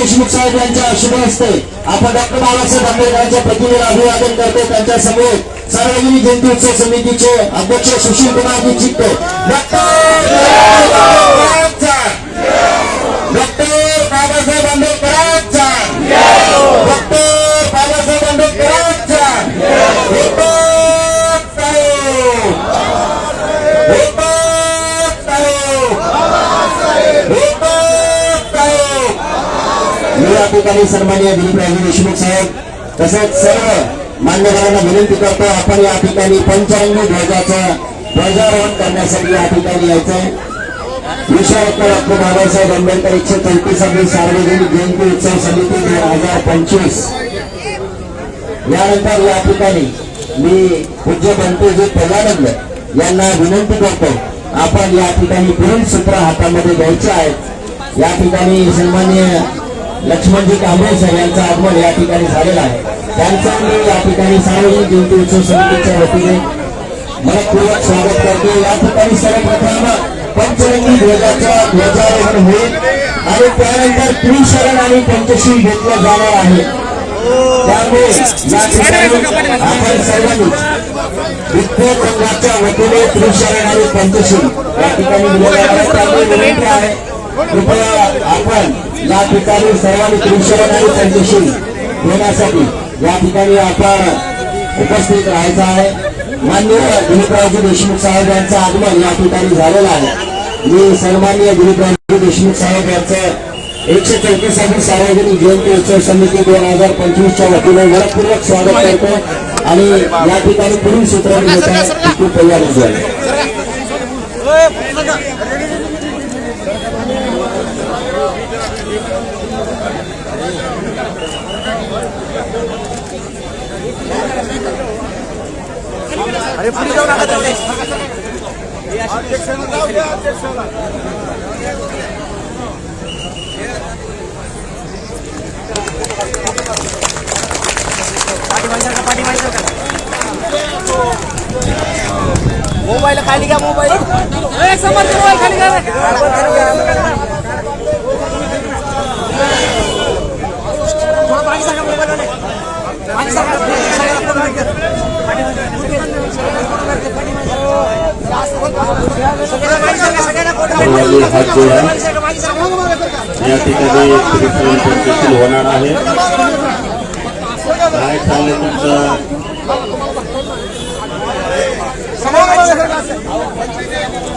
देशमुख साहेब यांच्या शुभ हस्ते आपण डॉक्टर बाबासाहेब आंबेडकरांच्या प्रतिमेला अभिवादन करतो. त्यांच्यासमोर सार्वजनिक जयंती उत्सव समितीचे अध्यक्ष सुशील कुमारजी चित्ते. डॉक्टर डॉक्टर बाबासाहेब आंबेडकरांचा डॉक्टर बाबासाहेब आंबेडकरांचा एकच आहे. एकच आहे. एकच आहे. मी या ठिकाणी सन्मान्य दिलीपराजे देशमुख साहेब तसेच सर्व मान्यवरांना विनंती करतो आपण या ठिकाणी पंचांगी ध्वजाचं ध्वजारोहण करण्यासाठी या ठिकाणी यायचंय. विश्वरत्न डॉक्टर बाबासाहेब आंबेडकर एकशे चौतीसावी सार्वजनिक जयंती उत्सव समिती दोन हजार पंचवीस. यानंतर या ठिकाणी मी पूज्य बंटूजी प्रजानंद यांना विनंती करतो आपण या ठिकाणी पुढील सूत्र हातामध्ये घ्यायचे आहेत. या ठिकाणी सन्मान्य लक्ष्मणजी कांबळे सर यांचं आगमन या ठिकाणी झालेलं आहे. त्यांचा मी या ठिकाणी सार्वजनिक जयंती उत्सव समितीच्या वतीने मनपूर्वक स्वागत करतो या ठिकाणी सर्वप्रथम पंचरंगी ध्वजाचं ध्वजारोहण होईल. आणि त्यानंतर त्रिशरण आणि पंचशील घेतलं जाणार आहे. त्यामुळे या ठिकाणी आपण सर्वांनी विद्या संघाच्या वतीने त्रिशरण आणि पंचशील या ठिकाणी विभागाला त्यामुळे विनंती आहे. कृपया आपण या ठिकाणी सर्वांनी त्रिशरण आणि पंचशील घेण्यासाठी या ठिकाणी आपण उपस्थित राहायचं आहे मान्य दिलीपरावजी देशमुख साहेब यांचं आगमन या ठिकाणी झालेलं आहे मी सन्मान्य दिलीपरावजी देशमुख साहेब यांचं एकशे चौतीसावी सार्वजनिक जयंती उत्सव समिती दोन हजार पंचवीसच्या वतीने मनपूर्वक स्वागत करतो आणि या ठिकाणी पुढील सूत्र घेत आहे तू अरे पुढे जाऊ नका त्याला. पाठीमागे सरका, पाठीमागे सरका. मोबाईल खाली घ्या मोबाईल ए, समोरचा मोबाईल खाली घ्या सर्वांनी हात जोडा मागे सरका, मागे सरका. या ठिकाणी त्रिफळ पंचशील होणार आहे काय चाललंय तुमचं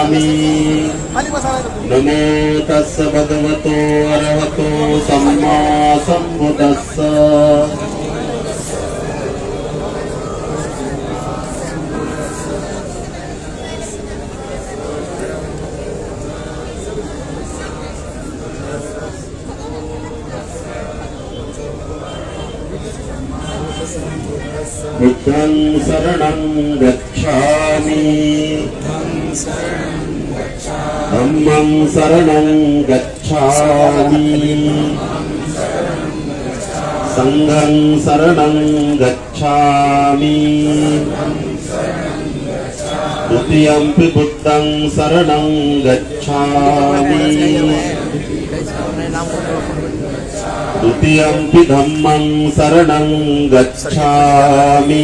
नमामि नमो तस्स भगवतो अरहतो सम्मा सम्बुद्धस्स बुद्धं शरणं गच्छामि బ్రహ్మం శరణం గచ్చామి. సంఘం శరణం గచ్చామి. తృతీయం పి బుద్ధం శరణం గచ్చామి. తృతీయం పి ధమ్మం శరణం గచ్చామి.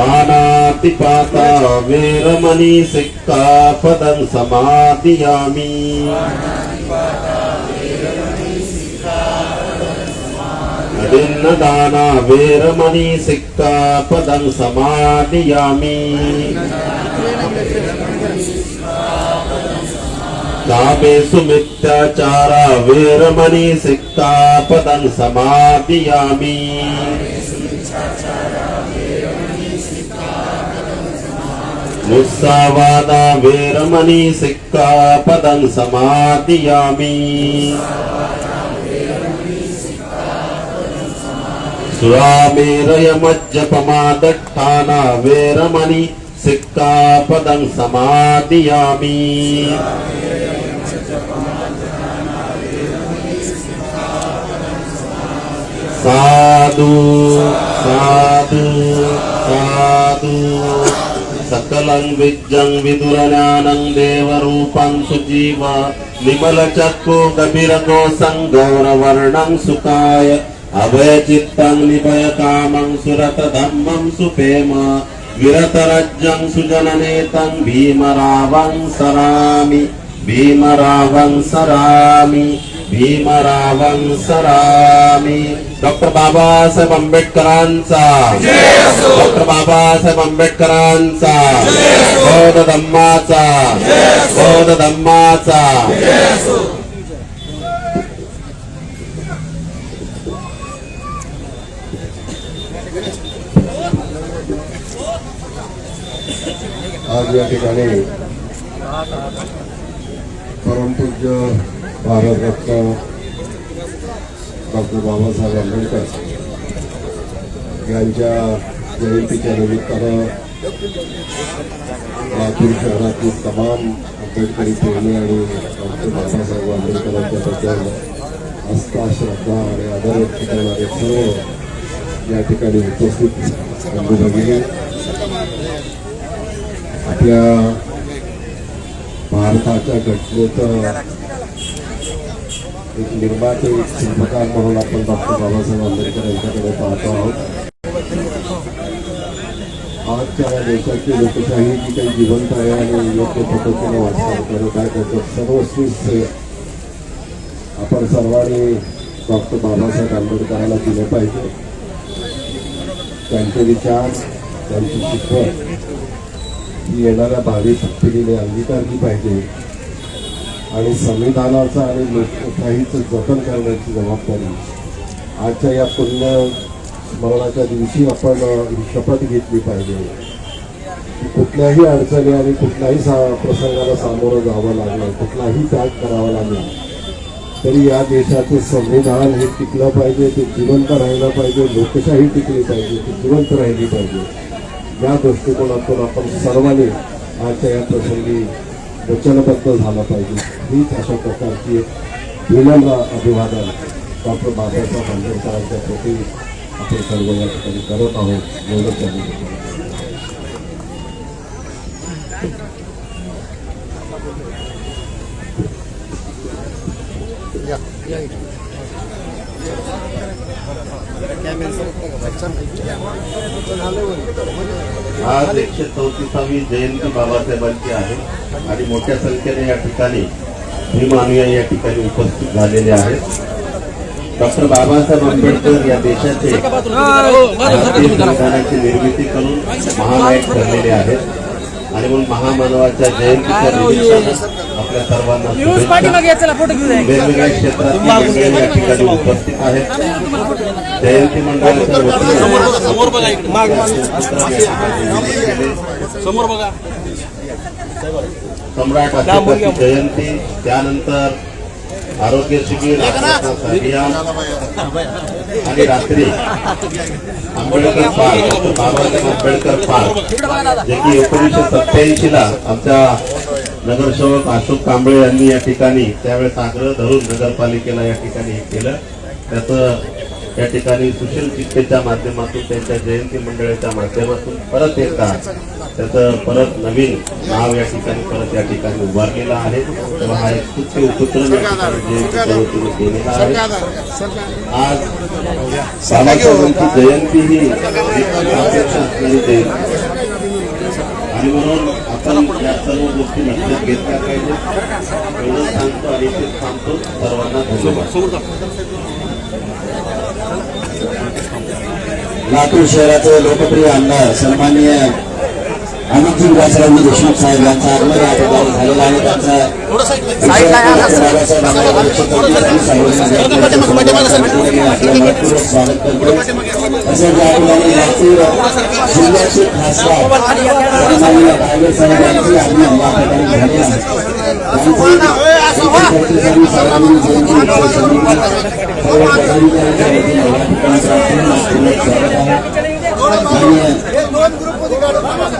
పానాతిపాత వేరమణి సిక్తాపదం సమాధియామి అదిన్నదాన వేరమణి సిక్తాపదం సమాధియామి కామేషు మిథ్యాచార సిక్తాపదం సమాధియామి ముస్సావాదా వేరమణి సిక్కాపదం సమాధియామి. సురామేరయమజ్జపమాదట్టానా వేరమణి సిక్కాపదం సమాధియామి. సాధు సాధు సాధు. సకలం విద్యం విదురజ్ఞానం దేవరూపం సుజీవ విమల చక్కు కపిరకోసం గౌరవర్ణం సుఖాయ అభయచిత్తం నిభయ కామం సురత ధమ్మం సుపేమ విరతరజ్జం సుజననేతం భీమరావం సరామి భీమరావం సరామి भीमरावं सरामि। डॉक्टर बाबासाहेब आंबेडकरांचा। डॉक्टर बाबासाहेब आंबेडकरांचा। बौद्ध धम्माचा बौद्ध धम्माचा आज या ठिकाणी परमपूज्य भारतरत्न डॉक्टर बाबासाहेब आंबेडकर यांच्या जयंतीच्या निमित्तानं लातूर शहरातील तमाम आंबेडकरी प्रेमी आणि डॉक्टर बाबासाहेब आंबेडकरांच्याबद्दल आस्था श्रद्धा आणि आदर व्यक्त करणारे सर्व या ठिकाणी उपस्थित बंधू आपल्या भारताच्या घटनेचं एक निर्माते एक शिल्पकार म्हणून आपण डॉक्टर बाबासाहेब आंबेडकर यांच्याकडे पाहतो आहोत. आजच्या या देशाची लोकशाही जी काही जिवंत आहे आणि योग्य पद्धतीने वाटचाल करत आहे त्याचं सर्वस्वी आपण सर्वांनी डॉक्टर बाबासाहेब आंबेडकरांना दिले पाहिजे. त्यांचे विचार त्यांची शिकवण ही येणाऱ्या भावी पिढीने अंगीकारली पाहिजे. आणि संविधानाचं आणि लोकशाहीचं जतन करण्याची जबाबदारी. आजच्या या पुण्य स्मरणाच्या दिवशी आपण ही शपथ घेतली पाहिजे. कुठल्याही अडचणी आणि कुठल्याही सा प्रसंगाला सामोरं जावं लागलं कुठलाही त्याग करावा लागला तरी या देशाचं संविधान हे टिकलं पाहिजे ते जिवंत राहिलं पाहिजे लोकशाही टिकली पाहिजे ती जिवंत राहिली पाहिजे. या दृष्टिकोनातून आपण सर्वांनी आजच्या या प्रसंगी वचनबद्ध झाला पाहिजे. हीच अशा प्रकारची विनम्र अभिवादन डॉक्टर बाबासाहेब आंबेडकरांच्या प्रती आपण सर्व या ठिकाणी करत आहोत. एवढंच या आज एकशे चौतीसावी जयंती बाबासाहेबांची आहे आणि मोठ्या संख्येने या ठिकाणी भीमानुयायी या ठिकाणी उपस्थित झालेले आहेत. डॉक्टर बाबासाहेब आंबेडकर या देशाचे भारतीय संविधानाची निर्मिती करून महानायक ठरलेले आहेत. आणि म्हणून महामानवाच्या जयंतीच्या निमित्तानं आपल्या सर्वांना वेगवेगळ्या क्षेत्रातील मंडळी या. ठिकाणी उपस्थित आहेत. जयंती मंडळाच्या वतीने समोर बघा इकडे. माग समोर बघा. सम्राट अशोकाची जयंती त्यानंतर आरोग्य शिबिर अभियान आणि रात्री Ambedkar park doctor Babasaheb Ambedkar park जे की एकोणीसशे सत्याऐंशी ला आमच्या नगरसेवक अशोक कांबळे यांनी या ठिकाणी त्यावेळेस आग्रह धरून नगरपालिकेला या ठिकाणी हे केलं. त्याचं या ठिकाणी सुशील चित्तेच्या माध्यमातून त्यांच्या जयंती मंडळाच्या माध्यमातून परत एकदा त्याचं परत नवीन नाव या ठिकाणी परत या ठिकाणी उभारलेलं आहे. तेव्हा हा एक स्तुत्य उपक्रम या ठिकाणी जयंती पर्वतीने केलेला आहे. आज बाबासाहेबांची जयंती ही जयंती. आणि म्हणून सर्व गोष्टी घेतल्या सांगतो लातूर शहराचं लोकप्रिय आमदार सन्माननीय अमितजी विलासरावजी देशमुख साहेब यांचा आगमन या ठिकाणी झालेला आहे त्यांचा तसेच या ठिकाणी लातूर जिल्ह्याचे खासदार साहेब यांचे आहे जयंती उत्सव समिती सर्व पदाधिकाऱ्यांच्या वतीने या ठिकाणी स्वागत आहे आणि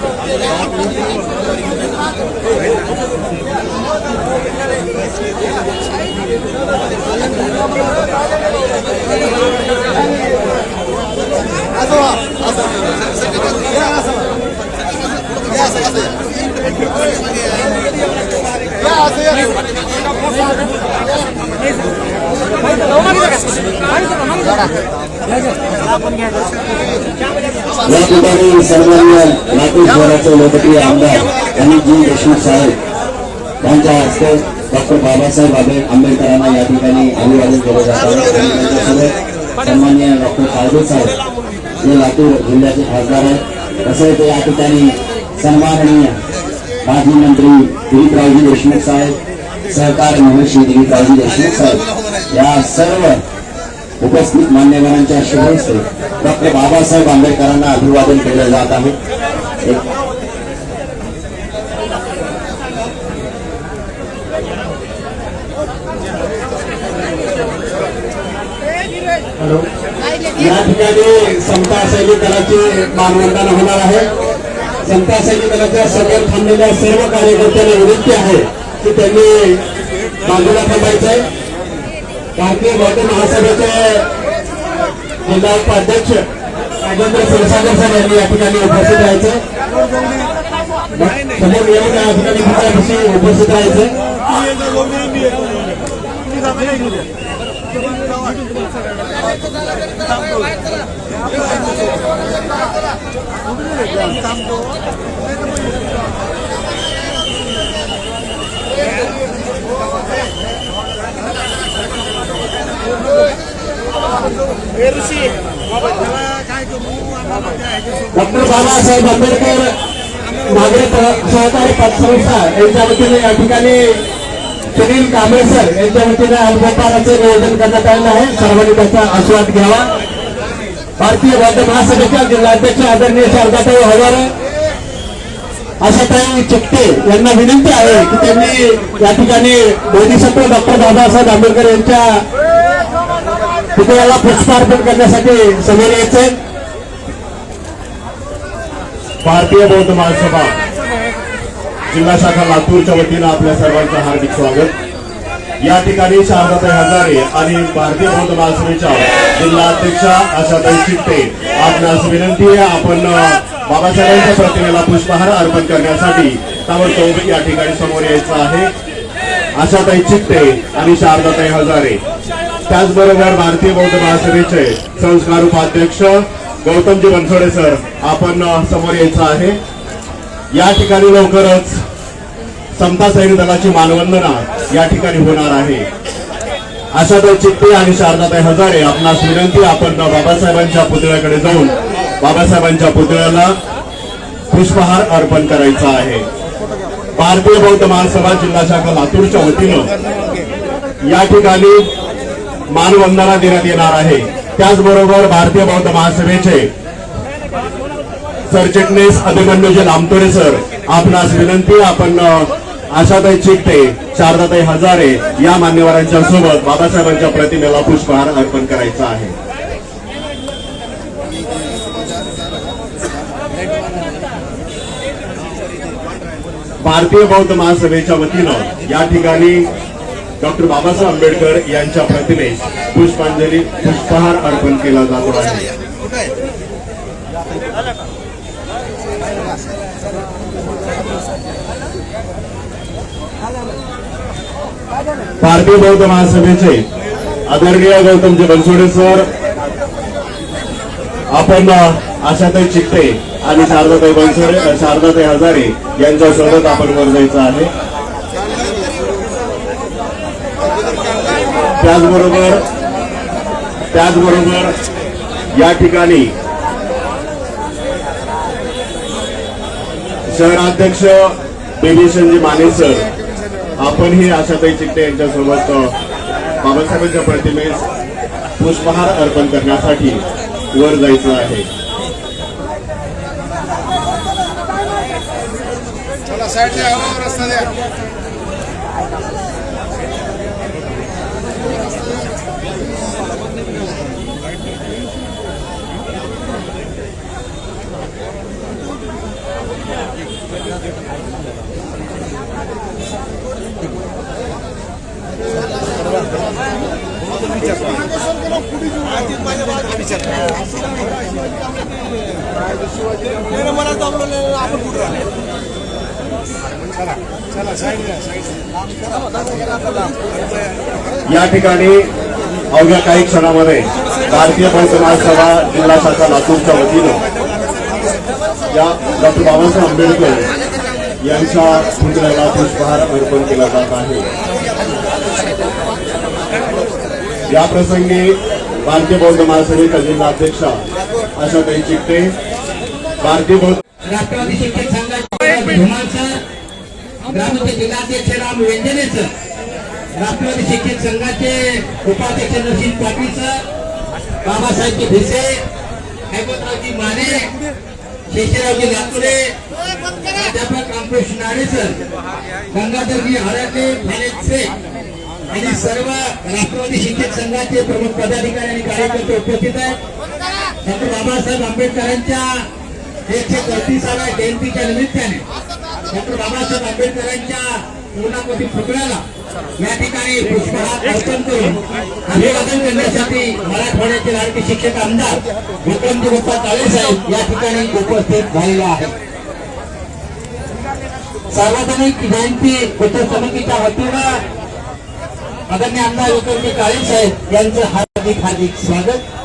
येस थँक्यू या ठिकाणी सन्मान्य लातूर शहराचे लोकप्रिय आमदार जी देशमुख साहेब यांच्या हस्ते डॉक्टर बाबासाहेब आंबे- आंबेडकरांना या ठिकाणी अभिवादन केलं जातं. आहे सन्मान्य डॉक्टर काळजे साहेब जे लातूर जिल्ह्याचे खासदार आहेत. तसेच या ठिकाणी सन्माननीय माजी मंत्री दिलीपरावजी देशमुख साहेब सहकार महर्षी दिलीपरावजी देशमुख साहेब या सर्व उपस्थित मान्यवरांच्या शुभ डॉक्टर बाबासाहेब आंबेडकरांना अभिवादन केलं जात आहे. या ठिकाणी समता सैनिक दलाची मानवंदन होणार आहे. समता सैनिक दलाच्या सगळ्यात थांबलेल्या सर्व कार्यकर्त्यांना विनंती आहे की त्यांनी बाजूला थांबायचंय. भारतीय बौद्ध महासभेचे जिल्हा उपाध्यक्ष राजेंद्र क्षीरसागर साहेब यांनी या ठिकाणी उपस्थित राहायचं. समोर येऊन या ठिकाणी पुतळ्यापाशी उपस्थित राहायचं. डॉक्टर बाबासाहेब आंबेडकर नागरिक सहकारी पतसंस्था यांच्या वतीने या ठिकाणी सुनील कांबळे सर यांच्या वतीने अल्पपाराचे नियोजन करण्यात आलेलं आहे. सर्वांनी त्याचा आस्वाद घ्यावा. भारतीय बौद्ध महासभेच्या जिल्हाध्यक्ष आदरणीय शारदाताई हजारे आशाताई चिकटे यांना विनंती आहे की त्यांनी या ठिकाणी बोधिसत्व डॉक्टर बाबासाहेब आंबेडकर यांच्या पुतळ्याला पुष्पार्पण करण्यासाठी समोर यायचे भारतीय बौद्ध महासभा जिल्हा शाखा लातूरच्या वतीनं आपल्या सर्वांचं हार्दिक स्वागत. या ठिकाणी शारदाताई हजारे आणि भारतीय बौद्ध महासभेच्या जिल्हा अध्यक्षा आशाताई चित्ते आपणास विनंती आहे आपण बाबासाहेबांच्या प्रतिमेला पुष्पहार अर्पण करण्यासाठी ताबडतोब या ठिकाणी समोर यायचं आहे. आशाताई चिट्टे आणि शारदाताई हजारे. त्याचबरोबर भारतीय बौद्ध महासभेचे संस्कार उपाध्यक्ष गौतमजी बनसोडे सर आपण समोर यायचं आहे. या ठिकाणी लवकरच समता सैनिक दलाची मानवंदना या ठिकाणी होणार आहे. आशाताई चित्ते आणि शारदाताई हजारे आपणास विनंती आपण बाबासाहेबांच्या पुतळ्याकडे जाऊन बाबासाहेबांच्या पुतळ्याला पुष्पहार अर्पण करायचा आहे. भारतीय बौद्ध महासभा जिल्हा शाखा लातूरच्या वतीनं या ठिकाणी मानवंदना देण्यात येणार आहे. त्याचबरोबर भारतीय बौद्ध महासभेचे सरचिटणीस अभिमन्यूजी लामतोडे सर आपणास विनंती आपण आशाताई चिकटे शारदाताई हजारे या मान्यवरांच्या सोबत बाबासाहेबांच्या प्रतिमेला पुष्पहार अर्पण करायचा आहे. भारतीय बौद्ध महासभेच्या वतीनं या ठिकाणी डॉक्टर बाबासाहेब आंबेडकर यांच्या प्रतिमेस पुष्पांजली पुष्पहार अर्पण केला जातो आहे. भारतीय बौद्ध महासभेचे आदरणीय गौतमजी बनसोडे सर आपण आशाताई चिकटे आणि शारदाताई बनसोडे शारदाताई हजारे यांच्या सोबत आपण वर जायचं आहे. त्याचबरोबर त्याचबरोबर या ठिकाणी शहराध्यक्ष बेबीशनजी माने सर आपणही आशाताई चिकटे यांच्यासोबत बाबासाहेबांच्या प्रतिमेस पुष्पहार अर्पण करण्यासाठी वर जायचं आहे. चला साईड रस्ता द्या. मला आपण कुठं या ठिकाणी अवघ्या काही क्षणामध्ये भारतीय बौद्ध महासभा जिल्हा शाखा लातूरच्या वतीनं या डॉक्टर बाबासाहेब आंबेडकर यांच्या पुतळ्याला पुष्पहार अर्पण केला जात आहे. या प्रसंगी भारतीय बौद्ध महासभेच्या जिल्हाध्यक्षा आशाताई चिकटे. भारतीय बौद्ध राष्ट्रवादी शिक्षक संघाचे ग्रामचे जिल्हाध्यक्ष राम व्यंजने राष्ट्रवादी शिक्षक संघाचे उपाध्यक्ष नरसिंह पाटील बाबासाहेबजी भिसे हैबतरावजी माने शेषरावजी लातुरे प्राध्यापक रामकृष्ण नारे सर गंगाधरजी हराटे फालेद शेख आणि सर्व राष्ट्रवादी शिक्षक संघाचे प्रमुख पदाधिकारी आणि कार्यकर्ते उपस्थित आहेत. डॉक्टर बाबासाहेब आंबेडकरांच्या एकशे चौतीसाव्या जयंतीच्या निमित्ताने डॉक्टर बाबासाहेब आंबेडकरांच्या पूर्णाकृती पुतळ्याला या ठिकाणी पुष्पहार अर्पण करून अभिवादन करण्यासाठी मराठवाड्याचे लाडके शिक्षक आमदार विक्रमजी बाप्पा काळे साहेब या ठिकाणी उपस्थित झालेले आहेत. सार्वजनिक जयंती उत्सव समितीच्या वतीनं आदरणीय आमदार विक्रमजी काळे साहेब यांचं हार्दिक हार्दिक स्वागत.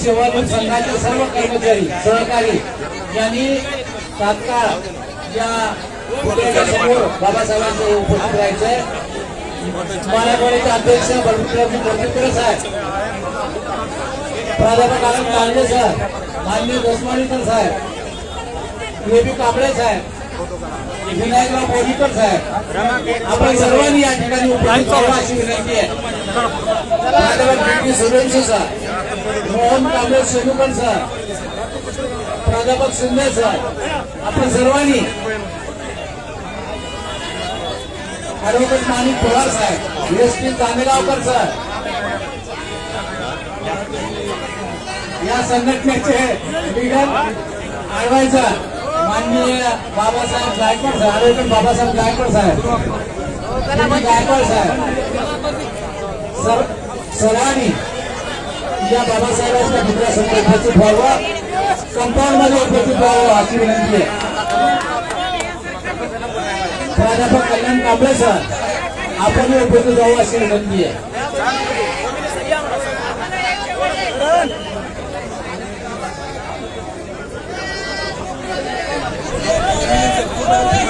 मागासवर्गीय संघाचे सर्व कर्मचारी सहकारी यांनी तात्काळ या पुतळ्याच्या समोर बाबासाहेबांचं उपस्थित राहायचंय. मराठवाड्याचे अध्यक्ष बलविक्रमजी कोल्हेकर साहेब प्राध्यापक आनंद कांडे सर माननीय दसमाणीकर साहेब ए बी कांबळे साहेब विनायकराव बोरीकर साहेब. आपण सर्वांनी या ठिकाणी उपस्थित राहावं अशी विनंती आहे. प्राध्यापक D sir Mohan Kamble Shenukar sir प्राध्यापक शिंदे सर आपण सर्वांनी ऍडव्होकेट माणिक पवार साहेब एस पी चांदेगावकर सर या संघटनेचे लीडर ऍडवायझर माननीय बाबासाहेब गायकवाड साहेब ऍडव्होकेट बाबासाहेब गायकवाड साहेब मी गायकवाड साहेब सर सर्वांनी या बाबासाहेबांच्या पुतळ्यासमोर उपस्थित व्हावं कंपाऊंडमध्ये उपस्थित व्हावं अशी विनंती आहे प्राध्यापक कल्याण कांबळे सर आपण उपस्थित व्हावं अशी विनंती आहे Thank.